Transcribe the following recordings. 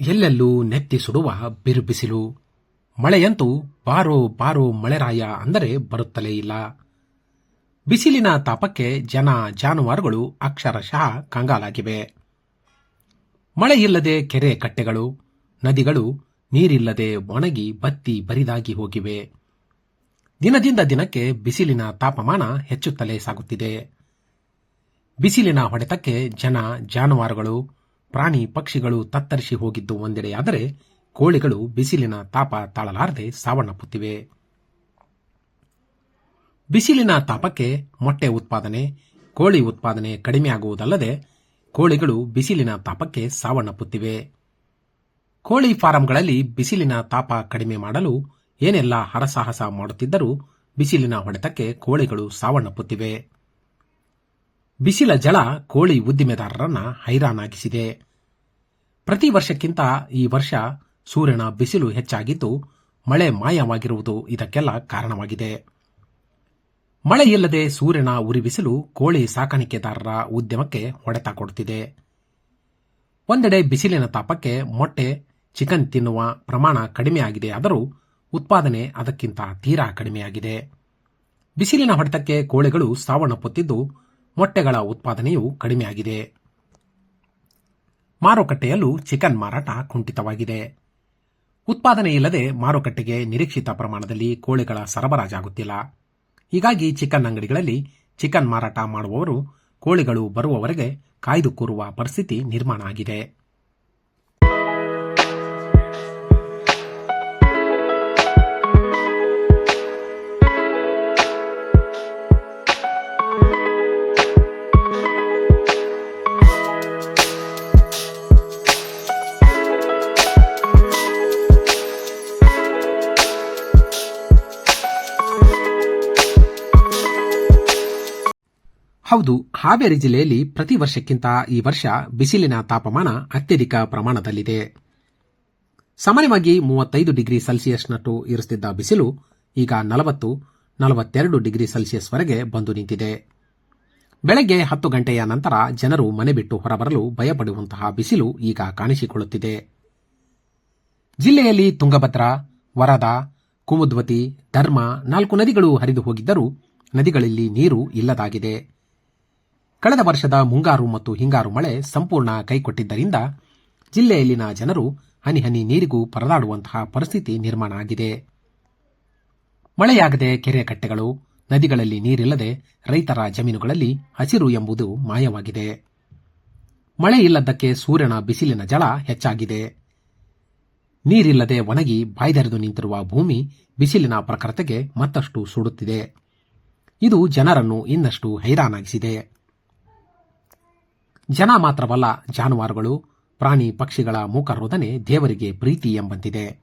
ಎಲ್ಲೆಲ್ಲೂ ನೆತ್ತಿ ಸುಡುವ ಬಿರುಬಿಸಿಲು. ಮಳೆಯಂತೂ ಬಾರೋ ಬಾರೋ ಮಳೆರಾಯ ಅಂದರೆ ಬರುತ್ತಲೇ ಇಲ್ಲ. ಬಿಸಿಲಿನ ತಾಪಕ್ಕೆ ಜನ ಜಾನುವಾರುಗಳು ಅಕ್ಷರಶಃ ಕಂಗಾಲಾಗಿವೆ. ಮಳೆ ಇಲ್ಲದೆ ಕೆರೆ ಕಟ್ಟೆಗಳು, ನದಿಗಳು, ನೀರಿಲ್ಲದೆ ಒಣಗಿ ಬತ್ತಿ ಬರಿದಾಗಿ ಹೋಗಿವೆ. ದಿನದಿಂದ ದಿನಕ್ಕೆ ಬಿಸಿಲಿನ ತಾಪಮಾನ ಹೆಚ್ಚುತ್ತಲೇ ಸಾಗುತ್ತಿದೆ. ಬಿಸಿಲಿನ ಹೊಡೆತಕ್ಕೆ ಜನ ಜಾನುವಾರುಗಳು ಪ್ರಾಣಿ ಪಕ್ಷಿಗಳು ತತ್ತರಿಸಿ ಹೋಗಿದ್ದು ಒಂದೆಡೆಯಾದರೆ ಕೋಳಿಗಳು ಬಿಸಿಲಿನ ತಾಪ ತಾಳಲಾರದೆ ಸಾವನ್ನಪ್ಪುತ್ತಿವೆ. ಬಿಸಿಲಿನ ತಾಪಕ್ಕೆ ಮೊಟ್ಟೆ ಉತ್ಪಾದನೆ, ಕೋಳಿ ಉತ್ಪಾದನೆ ಕಡಿಮೆಯಾಗುವುದಲ್ಲದೆ ಕೋಳಿಗಳು ಬಿಸಿಲಿನ ತಾಪಕ್ಕೆ ಸಾವನ್ನಪ್ಪುತ್ತಿವೆ. ಕೋಳಿ ಫಾರಂಗಳಲ್ಲಿ ಬಿಸಿಲಿನ ತಾಪ ಕಡಿಮೆ ಮಾಡಲು ಏನೆಲ್ಲ ಹರಸಾಹಸ ಮಾಡುತ್ತಿದ್ದರೂ ಬಿಸಿಲಿನ ಹೊಡೆತಕ್ಕೆ ಕೋಳಿಗಳು ಸಾವನ್ನಪ್ಪುತ್ತಿವೆ. ಬಿಸಿಲ ಜಳ ಕೋಳಿ ಉದ್ದಿಮೆದಾರರನ್ನ ಹೈರಾಣಾಗಿಸಿದೆ. ಪ್ರತಿ ವರ್ಷಕ್ಕಿಂತ ಈ ವರ್ಷ ಸೂರ್ಯನ ಬಿಸಿಲು ಹೆಚ್ಚಾಗಿದ್ದು ಮಳೆ ಮಾಯವಾಗಿರುವುದು ಇದಕ್ಕೆಲ್ಲ ಕಾರಣವಾಗಿದೆ. ಮಳೆ ಇಲ್ಲದೆ ಸೂರ್ಯನ ಉರಿ ಬಿಸಿಲು ಕೋಳಿ ಸಾಕಾಣಿಕೆದಾರರ ಉದ್ಯಮಕ್ಕೆ ಹೊಡೆತ ಕೊಡುತ್ತಿದೆ ಒಂದೆಡೆ ಬಿಸಿಲಿನ ತಾಪಕ್ಕೆ ಮೊಟ್ಟೆ, ಚಿಕನ್ ತಿನ್ನುವ ಪ್ರಮಾಣ ಕಡಿಮೆಯಾಗಿದೆ ಆದರೂ ಉತ್ಪಾದನೆ ಅದಕ್ಕಿಂತ ತೀರಾ ಕಡಿಮೆಯಾಗಿದೆ. ಬಿಸಿಲಿನ ಹೊಡೆತಕ್ಕೆ ಕೋಳಿಗಳು ಸಾವನ್ನಪ್ಪುತ್ತಿದ್ದು ಮೊಟ್ಟೆಗಳ ಉತ್ಪಾದನೆಯೂ ಕಡಿಮೆಯಾಗಿದೆ. ಮಾರುಕಟ್ಟೆಯಲ್ಲೂ ಚಿಕನ್ ಮಾರಾಟ ಕುಂಠಿತವಾಗಿದೆ. ಉತ್ಪಾದನೆ ಇಲ್ಲದೆ ಮಾರುಕಟ್ಟೆಗೆ ನಿರೀಕ್ಷಿತ ಪ್ರಮಾಣದಲ್ಲಿ ಕೋಳಿಗಳ ಸರಬರಾಜಾಗುತ್ತಿಲ್ಲ ಹೀಗಾಗಿ ಚಿಕನ್ ಅಂಗಡಿಗಳಲ್ಲಿ ಚಿಕನ್ ಮಾರಾಟ ಮಾಡುವವರು ಕೋಳಿಗಳು ಬರುವವರೆಗೆ ಕಾಯ್ದು ಕೂರುವ ಪರಿಸ್ಥಿತಿ ನಿರ್ಮಾಣ ಆಗಿದೆ. ಹೌದು, ಹಾವೇರಿ ಜಿಲ್ಲೆಯಲ್ಲಿ ಪ್ರತಿ ವರ್ಷಕ್ಕಿಂತ ಈ ವರ್ಷ ಬಿಸಿಲಿನ ತಾಪಮಾನ ಅತ್ಯಧಿಕ ಪ್ರಮಾಣದಲ್ಲಿದೆ. ಸಾಮಾನ್ಯವಾಗಿ ಮೂವತ್ತೈದು ಡಿಗ್ರಿ ಸೆಲ್ಸಿಯಸ್ನಷ್ಟು ಇರಿಸುತ್ತಿದ್ದ ಬಿಸಿಲು ಈಗ ನಲವತ್ತು, ನಲವತ್ತೆರಡು ಡಿಗ್ರಿ ಸೆಲ್ಸಿಯಸ್ವರೆಗೆ ಬಂದು ನಿಂತಿದೆ. ಬೆಳಗ್ಗೆ ಹತ್ತು ಗಂಟೆಯ ನಂತರ ಜನರು ಮನೆ ಬಿಟ್ಟು ಹೊರಬರಲು ಭಯಪಡುವಂತಹ ಬಿಸಿಲು ಈಗ ಕಾಣಿಸಿಕೊಳ್ಳುತ್ತಿದೆ. ಜಿಲ್ಲೆಯಲ್ಲಿ ತುಂಗಭದ್ರಾ, ವರದಾ, ಕುಮುದ್ವತಿ, ಧರ್ಮ ನಾಲ್ಕು ನದಿಗಳು ಹರಿದು ಹೋಗಿದ್ದರೂ ನದಿಗಳಲ್ಲಿ ನೀರು ಇಲ್ಲದಾಗಿದೆ. ಕಳೆದ ವರ್ಷದ ಮುಂಗಾರು ಮತ್ತು ಹಿಂಗಾರು ಮಳೆ ಸಂಪೂರ್ಣ ಕೈಕೊಟ್ಟಿದ್ದರಿಂದ ಜಿಲ್ಲೆಯಲ್ಲಿನ ಜನರು ಹನಿ ಹನಿ ನೀರಿಗೂ ಪರದಾಡುವಂತಹ ಪರಿಸ್ಥಿತಿ ನಿರ್ಮಾಣ ಆಗಿದೆ. ಮಳೆಯಾಗದೆ ಕೆರೆ ಕಟ್ಟೆಗಳು, ನದಿಗಳಲ್ಲಿ ನೀರಿಲ್ಲದೆ ರೈತರ ಜಮೀನುಗಳಲ್ಲಿ ಹಸಿರು ಎಂಬುದು ಮಾಯವಾಗಿದೆ. ಮಳೆ ಇಲ್ಲದಕ್ಕೆ ಸೂರ್ಯನ ಬಿಸಿಲಿನ ಜಳ ಹೆಚ್ಚಾಗಿದೆ. ನೀರಿಲ್ಲದೆ ಒಣಗಿ ಬಾಯ್ದೆರೆದು ನಿಂತಿರುವ ಭೂಮಿ ಬಿಸಿಲಿನ ಪ್ರಖರತೆಗೆ ಮತ್ತಷ್ಟು ಸುಡುತ್ತಿದೆ. ಇದು ಜನರನ್ನು ಇನ್ನಷ್ಟು ಹೈರಾಣಾಗಿಸಿದೆ. ಜನ ಮಾತ್ರವಲ್ಲ, ಜಾನುವಾರುಗಳು, ಪ್ರಾಣಿ ಪಕ್ಷಿಗಳ ಮೂಕರೋಧನೆ ದೇವರಿಗೆ ಪ್ರೀತಿ ಎಂಬಂತಿದೆ.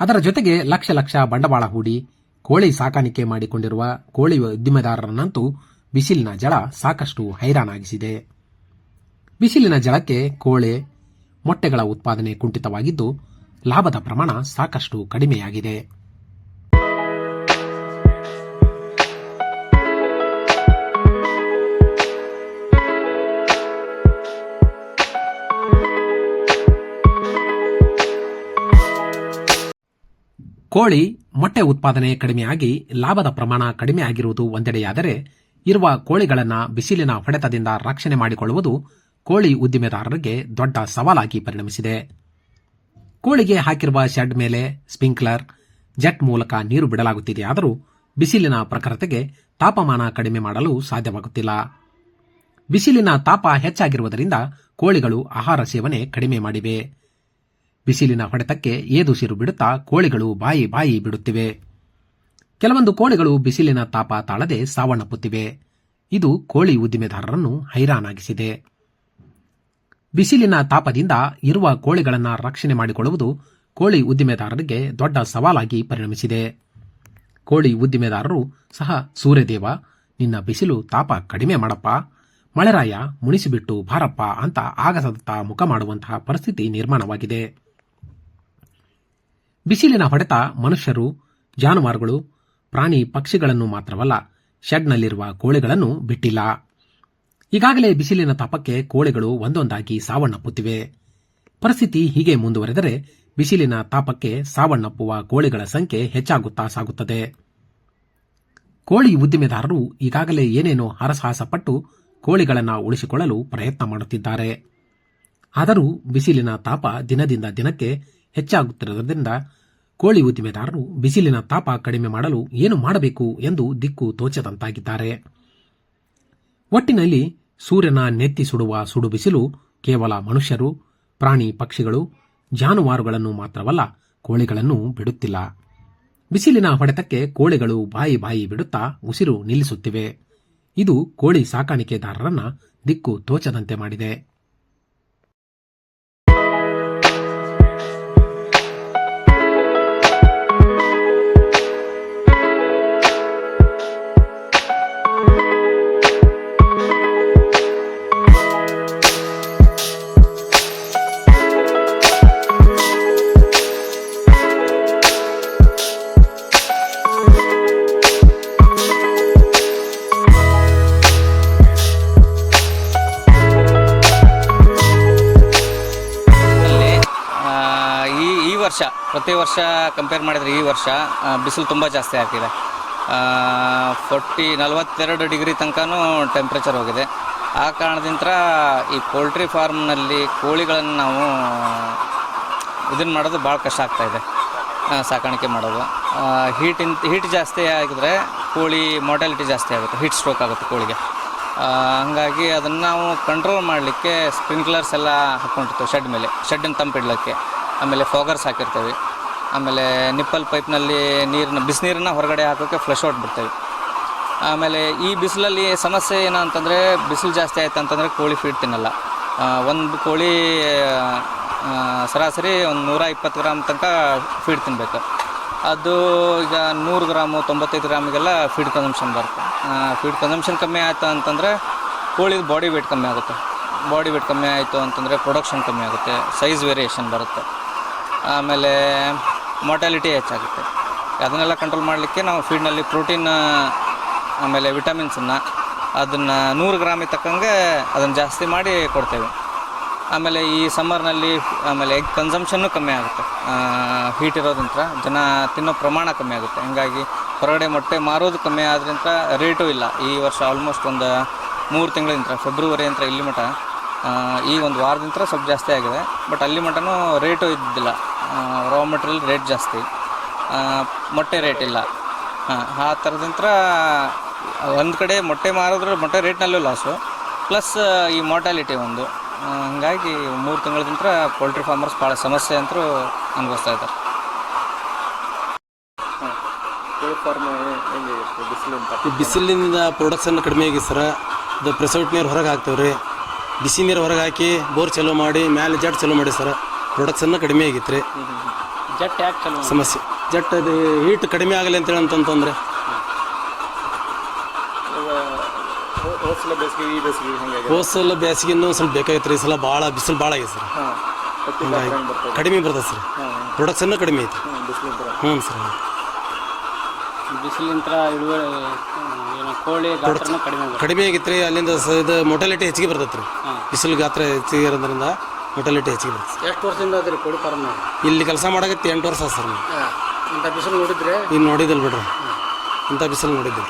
ಅದರ ಜೊತೆಗೆ ಲಕ್ಷ ಲಕ್ಷ ಬಂಡವಾಳ ಹೂಡಿ, ಕೋಳಿ ಸಾಕಾಣಿಕೆ ಮಾಡಿಕೊಂಡಿರುವ ಕೋಳಿ ಉದ್ದಿಮೆದಾರರನ್ನಂತೂ ಬಿಸಿಲಿನ ಜಳ ಸಾಕಷ್ಟು ಹೈರಾಣಾಗಿಸಿದೆ. ಬಿಸಿಲಿನ ಜಳಕ್ಕೆ ಕೋಳೆ, ಮೊಟ್ಟೆಗಳ ಉತ್ಪಾದನೆ ಕುಂಠಿತವಾಗಿದ್ದು, ಲಾಭದ ಪ್ರಮಾಣ ಸಾಕಷ್ಟು ಕಡಿಮೆಯಾಗಿದೆ. ಕೋಳಿ ಮೊಟ್ಟೆ ಉತ್ಪಾದನೆ ಕಡಿಮೆಯಾಗಿ ಲಾಭದ ಪ್ರಮಾಣ ಕಡಿಮೆ ಆಗಿರುವುದು ಒಂದೆಡೆಯಾದರೆ ಇರುವ ಕೋಳಿಗಳನ್ನು ಬಿಸಿಲಿನ ಹೊಡೆತದಿಂದ ರಕ್ಷಣೆ ಮಾಡಿಕೊಳ್ಳುವುದು ಕೋಳಿ ಉದ್ದಿಮೆದಾರರಿಗೆ ದೊಡ್ಡ ಸವಾಲಾಗಿ ಪರಿಣಮಿಸಿದೆ. ಕೋಳಿಗೆ ಹಾಕಿರುವ ಶೆಡ್ ಮೇಲೆ ಸ್ಪ್ರಿಂಕ್ಲರ್ ಜೆಟ್ ಮೂಲಕ ನೀರು ಬಿಡಲಾಗುತ್ತಿದೆಯಾದರೂ ಬಿಸಿಲಿನ ಪ್ರಖರತೆಗೆ ತಾಪಮಾನ ಕಡಿಮೆ ಮಾಡಲು ಸಾಧ್ಯವಾಗುತ್ತಿಲ್ಲ. ಬಿಸಿಲಿನ ತಾಪ ಹೆಚ್ಚಾಗಿರುವುದರಿಂದ ಕೋಳಿಗಳು ಆಹಾರ ಸೇವನೆ ಕಡಿಮೆ ಮಾಡಿವೆ. ಬಿಸಿಲಿನ ಹೊಡೆತಕ್ಕೆ ಏದುಸಿರು ಬಿಡುತ್ತಾ ಕೋಳಿಗಳು ಬಾಯಿ ಬಾಯಿ ಬಿಡುತ್ತಿವೆ. ಕೆಲವೊಂದು ಕೋಳಿಗಳು ಬಿಸಿಲಿನ ತಾಪ ತಾಳದೆ ಸಾವನ್ನಪ್ಪುತ್ತಿವೆ ಇದು ಕೋಳಿ ಉದ್ದಿಮೆದಾರರನ್ನು ಹೈರಾಣಾಗಿಸಿದೆ. ಬಿಸಿಲಿನ ತಾಪದಿಂದ ಇರುವ ಕೋಳಿಗಳನ್ನು ರಕ್ಷಣೆ ಮಾಡಿಕೊಳ್ಳುವುದು ಕೋಳಿ ಉದ್ದಿಮೆದಾರರಿಗೆ ದೊಡ್ಡ ಸವಾಲಾಗಿ ಪರಿಣಮಿಸಿದೆ. ಕೋಳಿ ಉದ್ದಿಮೆದಾರರು, ಸಹ ಸೂರ್ಯದೇವ, ನಿನ್ನ ಬಿಸಿಲು ತಾಪ ಕಡಿಮೆ ಮಾಡಪ್ಪ, ಮಳೆರಾಯ ಮುನಿಸಿಬಿಟ್ಟು ಭಾರಪ್ಪ ಅಂತ ಆಗಸದತ್ತ ಮುಖ ಮಾಡುವಂತಹ ಪರಿಸ್ಥಿತಿ ನಿರ್ಮಾಣವಾಗಿದೆ. ಬಿಸಿಲಿನ ಹೊಡೆತ ಮನುಷ್ಯರು, ಜಾನುವಾರುಗಳು, ಪ್ರಾಣಿ ಪಕ್ಷಿಗಳನ್ನು ಮಾತ್ರವಲ್ಲ, ಶೆಡ್ನಲ್ಲಿರುವ ಕೋಳಿಗಳನ್ನು ಬಿಟ್ಟಿಲ್ಲ. ಈಗಾಗಲೇ ಬಿಸಿಲಿನ ತಾಪಕ್ಕೆ ಕೋಳಿಗಳು ಒಂದೊಂದಾಗಿ ಸಾವನ್ನಪ್ಪುತ್ತಿವೆ. ಪರಿಸ್ಥಿತಿ ಹೀಗೆ ಮುಂದುವರೆದರೆ ಬಿಸಿಲಿನ ತಾಪಕ್ಕೆ ಸಾವನ್ನಪ್ಪುವ ಕೋಳಿಗಳ ಸಂಖ್ಯೆ ಹೆಚ್ಚಾಗುತ್ತಾ ಸಾಗುತ್ತದೆ. ಕೋಳಿ ಉದ್ದಿಮೆದಾರರು ಈಗಾಗಲೇ ಏನೇನೋ ಹರಸಾಹಸಪಟ್ಟು ಕೋಳಿಗಳನ್ನು ಉಳಿಸಿಕೊಳ್ಳಲು ಪ್ರಯತ್ನ ಮಾಡುತ್ತಿದ್ದಾರೆ. ಆದರೂ ಬಿಸಿಲಿನ ತಾಪ ದಿನದಿಂದ ದಿನಕ್ಕೆ ಹೆಚ್ಚಾಗುತ್ತಿರುವುದರಿಂದ ಕೋಳಿ ಉದ್ದಿಮೆದಾರರು ಬಿಸಿಲಿನ ತಾಪ ಕಡಿಮೆ ಮಾಡಲು ಏನು ಮಾಡಬೇಕು ಎಂದು ದಿಕ್ಕು ತೋಚದಂತಾಗಿದ್ದಾರೆ. ಒಟ್ಟಿನಲ್ಲಿ ಸೂರ್ಯನ ನೆತ್ತಿ ಸುಡುವ ಸುಡು ಬಿಸಿಲು ಕೇವಲ ಮನುಷ್ಯರು, ಪ್ರಾಣಿ ಪಕ್ಷಿಗಳು, ಜಾನುವಾರುಗಳನ್ನು ಮಾತ್ರವಲ್ಲ ಕೋಳಿಗಳನ್ನು ಬಿಡುತ್ತಿಲ್ಲ. ಬಿಸಿಲಿನ ಹೊಡೆತಕ್ಕೆ ಕೋಳಿಗಳು ಬಾಯಿ ಬಾಯಿ ಬಿಡುತ್ತಾ ಉಸಿರು ನಿಲ್ಲಿಸುತ್ತಿವೆ. ಇದು ಕೋಳಿ ಸಾಕಾಣಿಕೆದಾರರನ್ನ ದಿಕ್ಕು ತೋಚದಂತೆ ಮಾಡಿದೆ. ವರ್ಷ, ಪ್ರತಿ ವರ್ಷ ಕಂಪೇರ್ ಮಾಡಿದರೆ ಈ ವರ್ಷ ಬಿಸಿಲು ತುಂಬ ಜಾಸ್ತಿ ಆಗ್ತಿದೆ. ಫೋರ್ಟಿ ನಲವತ್ತೆರಡು ಡಿಗ್ರಿ ತನಕನೂ ಟೆಂಪ್ರೇಚರ್ ಹೋಗಿದೆ. ಆ ಕಾರಣದಿಂದ ಈ ಪೋಲ್ಟ್ರಿ ಫಾರ್ಮ್ನಲ್ಲಿ ಕೋಳಿಗಳನ್ನು ನಾವು ಇದನ್ನು ಮಾಡೋದು ಭಾಳ ಕಷ್ಟ ಆಗ್ತಾಯಿದೆ ಸಾಕಾಣಿಕೆ ಮಾಡೋದು. ಹೀಟಿನ್ ಹೀಟ್ ಜಾಸ್ತಿ ಆಗಿದ್ರೆ ಕೋಳಿ ಮೋಡಲಿಟಿ ಜಾಸ್ತಿ ಆಗುತ್ತೆ ಹೀಟ್ ಸ್ಟ್ರೋಕ್ ಆಗುತ್ತೆ ಕೋಳಿಗೆ. ಹಾಗಾಗಿ ಅದನ್ನು ನಾವು ಕಂಟ್ರೋಲ್ ಮಾಡಲಿಕ್ಕೆ ಸ್ಪ್ರಿಂಕ್ಲರ್ಸ್ ಎಲ್ಲ ಹಾಕ್ಕೊಂಡಿರ್ತೇವೆ ಶೆಡ್ ಮೇಲೆ ಶೆಡ್ಡನ್ನು ತಂಪಿಡ್ಲಿಕ್ಕೆ. ಆಮೇಲೆ ಫೋಗರ್ಸ್ ಹಾಕಿರ್ತೇವೆ. ಆಮೇಲೆ ನಿಪ್ಪಲ್ ಪೈಪ್ನಲ್ಲಿ ನೀರನ್ನ ಬಿಸಿನೀರನ್ನ ಹೊರಗಡೆ ಹಾಕೋಕ್ಕೆ ಫ್ಲಶ್ ಔಟ್ ಬಿಡ್ತೇವೆ. ಆಮೇಲೆ ಈ ಬಿಸಿಲಲ್ಲಿ ಸಮಸ್ಯೆ ಏನು ಅಂತಂದರೆ, ಬಿಸಿಲು ಜಾಸ್ತಿ ಆಯ್ತು ಅಂತಂದರೆ ಕೋಳಿ ಫೀಡ್ ತಿನ್ನಲ್ಲ. ಒಂದು ಕೋಳಿ ಸರಾಸರಿ ಒಂದು ನೂರ ಇಪ್ಪತ್ತು ಗ್ರಾಮ್ ತನಕ ಫೀಡ್ ತಿನ್ನಬೇಕು ಅದು ಈಗ ನೂರು ಗ್ರಾಮು, ತೊಂಬತ್ತೈದು ಗ್ರಾಮಿಗೆಲ್ಲ ಫೀಡ್ ಕನ್ಸಂಪ್ಷನ್ ಬರುತ್ತೆ. ಫೀಡ್ ಕನ್ಸಂಪ್ಷನ್ ಕಮ್ಮಿ ಆಯಿತು ಅಂತಂದರೆ ಕೋಳಿದು ಬಾಡಿ ವೇಟ್ ಕಮ್ಮಿ ಆಗುತ್ತೆ. ಬಾಡಿ ವೇಟ್ ಕಮ್ಮಿ ಆಯಿತು ಅಂತಂದರೆ ಪ್ರೊಡಕ್ಷನ್ ಕಮ್ಮಿ ಆಗುತ್ತೆ. ಸೈಜ್ ವೇರಿಯೇಷನ್ ಬರುತ್ತೆ. ಆಮೇಲೆ ಮಾರ್ಟಾಲಿಟಿ ಹೆಚ್ಚಾಗುತ್ತೆ. ಅದನ್ನೆಲ್ಲ ಕಂಟ್ರೋಲ್ ಮಾಡಲಿಕ್ಕೆ ನಾವು ಫೀಡ್ನಲ್ಲಿ ಪ್ರೋಟೀನ್ ಆಮೇಲೆ ವಿಟಮಿನ್ಸನ್ನು ಅದನ್ನು ನೂರು ಗ್ರಾಮಿಗೆ ತಕ್ಕಂಗೆ ಅದನ್ನು ಜಾಸ್ತಿ ಮಾಡಿ ಕೊಡ್ತೇವೆ. ಆಮೇಲೆ ಈ ಸಮ್ಮರ್ನಲ್ಲಿ ಆಮೇಲೆ ಎಗ್ ಕನ್ಸಂಪ್ಷನ್ನು ಕಮ್ಮಿ ಆಗುತ್ತೆ. ಹೀಟ್ ಇರೋದ್ರಿಂದ ಜನ ತಿನ್ನೋ ಪ್ರಮಾಣ ಕಮ್ಮಿ ಆಗುತ್ತೆ. ಹಂಗಾಗಿ ಹೊರಗಡೆ ಮೊಟ್ಟೆ ಮಾರೋದು ಕಮ್ಮಿ ಆದ್ರಿಂದ ರೇಟು ಇಲ್ಲ. ಈ ವರ್ಷ ಆಲ್ಮೋಸ್ಟ್ ಒಂದು ಮೂರು ತಿಂಗಳಿಂದ ಫೆಬ್ರವರಿ ಅಂತ ಇಲ್ಲಿ ಮಟ ಆ, ಈ ಒಂದು ವಾರದಿಂದ ಸ್ವಲ್ಪ ಜಾಸ್ತಿ ಆಗಿದೆ. ಬಟ್ ಅಲ್ಲಿ ಮಟನೂ ರೇಟು ಇದ್ದಿಲ್ಲ. ರಾ ಮೆಟೀರಿಯಲ್ ರೇಟ್ ಜಾಸ್ತಿ. ಮೊಟ್ಟೆ ರೇಟ್ ಇಲ್ಲ. ಹಾಂ ಆ ಥರದಿಂತ್ರ ಒಂದು ಕಡೆ ಮೊಟ್ಟೆ ಮಾರಿದ್ರೆ ಮೊಟ್ಟೆ ರೇಟ್ನಲ್ಲೂ ಲಾಸು ಪ್ಲಸ್ ಈ ಮಾರ್ಟಾಲಿಟಿ ಒಂದು. ಹಾಗಾಗಿ ಮೂರು ನಂತರ ಪೋಲ್ಟ್ರಿ ಫಾರ್ಮರ್ಸ್ ಭಾಳ ಸಮಸ್ಯೆ ಅಂತೂ ಅನುಭವಿಸ್ತಾ ಇದ್ದಾರೆ. ಈ ಬಿಸಿಲಿನಿಂದ ಪ್ರೊಡಕ್ಷನ್ ಕಡಿಮೆ ಆಗಿ ಸರ ಅದು ಪ್ರೆಸೌಟ್ ನೀರು ಹೊರಗೆ ಹಾಕ್ತೇವೆ ರೀ ಬಿಸಿ ನೀರು ಹೊರಗೆ ಹಾಕಿ ಬೋರ್ ಚಲೋ ಮಾಡಿ ಮ್ಯಾಲೆ ಜಟ್ ಚಲೋ ಮಾಡಿ ಸರ. ಪ್ರೊಡಕ್ಷನ್ ಕಡಿಮೆ ಆಗಿತ್ತು ರೀ ಜಟ್ ಯಾಕೆ ಚಲೋ ಸಮಸ್ಯೆ. ಜಟ್ ಅದು ಹೀಟ್ ಕಡಿಮೆ ಆಗಲಿ ಅಂತೇಳಿ ಅಂತಂತಂದ್ರೆ. ಹೋಸಲ ಬೇಸಿಗೆನೂ ಸ್ವಲ್ಪ ಬೇಕಾಗಿತ್ತು ರೀ ಈ ಸಲ ಭಾಳ ಬಿಸಿಲು ಭಾಳ ಆಗೈತೆ ಸರ್. ಹಂಗಾಗಿ ಕಡಿಮೆ ಬರ್ತದೆ ಸರ್. ಪ್ರೊಡಕ್ಷನ್ ಕಡಿಮೆ ಐತಿ. ಹ್ಞೂ ಸರ್ ಇಳುವರಿ ಏನು ಕೋಳಿ ಗಾತ್ರನೂ ಕಡಿಮೆ ಬರುತ್ತೆ ಕಡಿಮೆ ಆಗಿತ್ತು ರೀ ಅಲ್ಲಿಂದ ಸ ಇದು ಮೊಟಾಲಿಟಿ ಹೆಚ್ಚಿಗೆ ಬರ್ತೈತೆ ರೀ ಬಿಸಿಲು ಗಾತ್ರ ಹೆಚ್ಚಿಗೆ ಇರೋದ್ರಿಂದ ಮೊಟಾಲಿಟಿ ಹೆಚ್ಚಿಗೆ ಬರ್ತದೆ ಎಷ್ಟು ವರ್ಷದಿಂದ ಅದ್ರಿ ಕೋಳಿ ಫಾರ್ಮ್ ಇಲ್ಲಿ ಕೆಲಸ ಮಾಡಕತ್ತಿ ಎಂಟು ವರ್ಷ ಸರ್ ನಾವು ಇಂಥ ಬಿಸಿಲು ನೋಡಿದ್ರೆ? ಇಲ್ಲಿ ನೋಡಿದಿಲ್ಲ ಬಿಡ್ರಿ. ಇಂಥ ಬಿಸಿಲು ನೋಡಿದ್ದಿಲ್ಲ